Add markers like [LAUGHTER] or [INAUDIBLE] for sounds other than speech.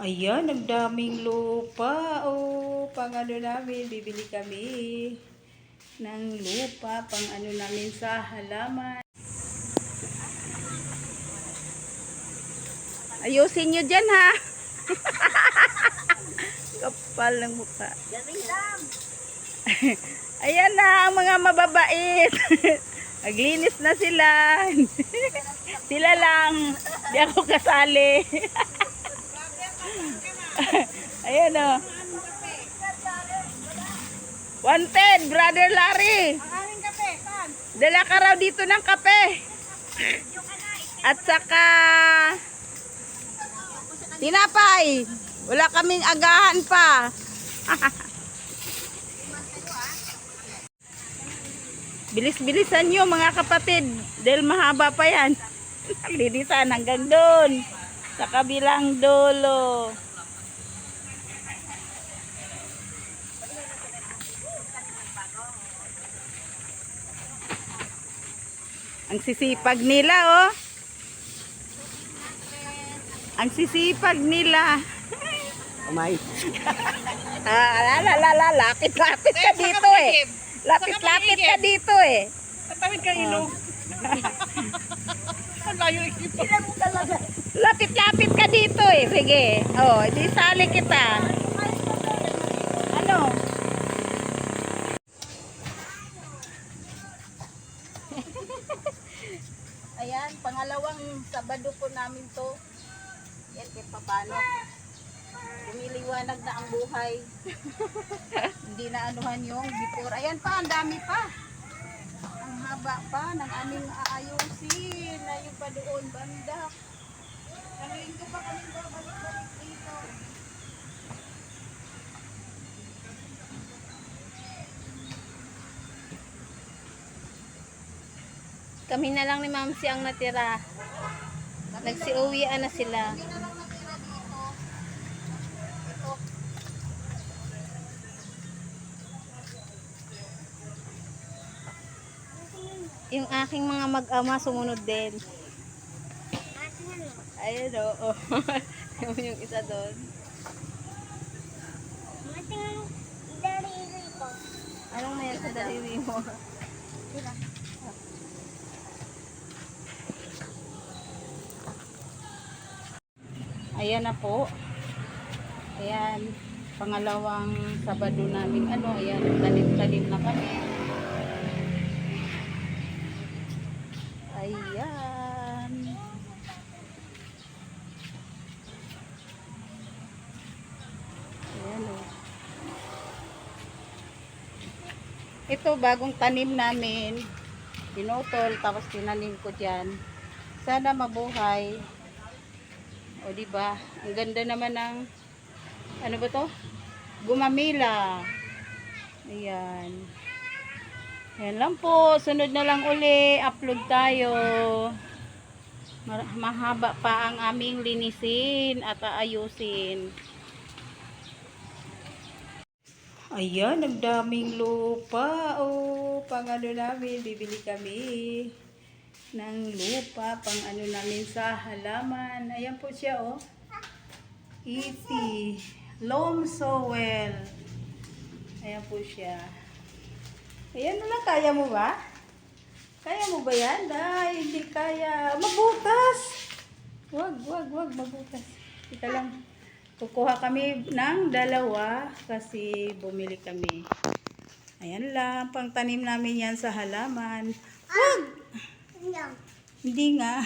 Ayan, ang daming lupa. Oh, pang ano namin, bibili kami ng lupa, pang ano namin sa halaman. Ayusin nyo dyan ha. [LAUGHS] Kapal ng mukha. [LAUGHS] Ayan na ang mga mababait. [LAUGHS] Naglinis na sila. sila lang. Di ako kasali. [LAUGHS] Ayan o. Wanted, Brother Larry. Dala ka raw dito ng kape. At saka tinapay. Wala kaming agahan pa. [LAUGHS] Bilis-bilisan nyo mga kapatid. Dahil mahaba pa yan. [LAUGHS] Linisan hanggang doon. Sa kabilang dulo. Ang sisipag nila, oh. Ang sisipag nila. [LAUGHS] Umay. [LAUGHS] Ah, la la la la, lapit-lapit ka dito eh. Lapit-lapit ka dito eh. Tatawid ka ilog. [LAUGHS] Ang layo ikip. Lapit-lapit ka dito eh. Sige. Oh, di sali kita. Ano? [LAUGHS] Ayan, pangalawang Sabado po namin to. Yan, kahit papano. Lumiliwanag na ang buhay. [LAUGHS] Hindi na anuhan yung before. Ayan pa, ang dami pa. Haba pa ng aming aayusin. Yung pa doon, banda. Kaninggo pa kami babalik-balik dito. Kami na lang ni Mamsi ang natira. Nagsiuwian na sila. Hindi na lang natira dito. Ito. Yung aking mga mag-ama sumunod din. Ayun o. Oh, [LAUGHS] yung, yung isa doon. Anong mayroon sa daliri mo? Ayan na po. Ayan. Pangalawang Sabado namin ano. Ayan. Tanim-tanim na kami. Ayan. Ayan o. Ito bagong tanim namin. Pinutol tapos tinanim ko diyan. Sana mabuhay. O di ba? Ang ganda naman ng ano ba 'to? Gumamila. Ayan. Ayan lang po. Sunod na lang uli. Upload tayo. Mahaba pa ang aming linisin at aayusin. Ayan, ang daming lupa. Oh, pang ano namin, bibili kami ng lupa, pang ano namin sa halaman. Ayan po siya, oh. Easy. Loam soil. Ayan po siya. Ayan na lang, kaya mo ba? Kaya mo ba yan? Ay, hindi kaya. Mabutas! Wag, wag, wag, mabutas. Ika lang. Kukuha kami ng dalawa kasi bumili kami. Ayan lang, pang tanim namin yan sa halaman. Wag! Hindi nga.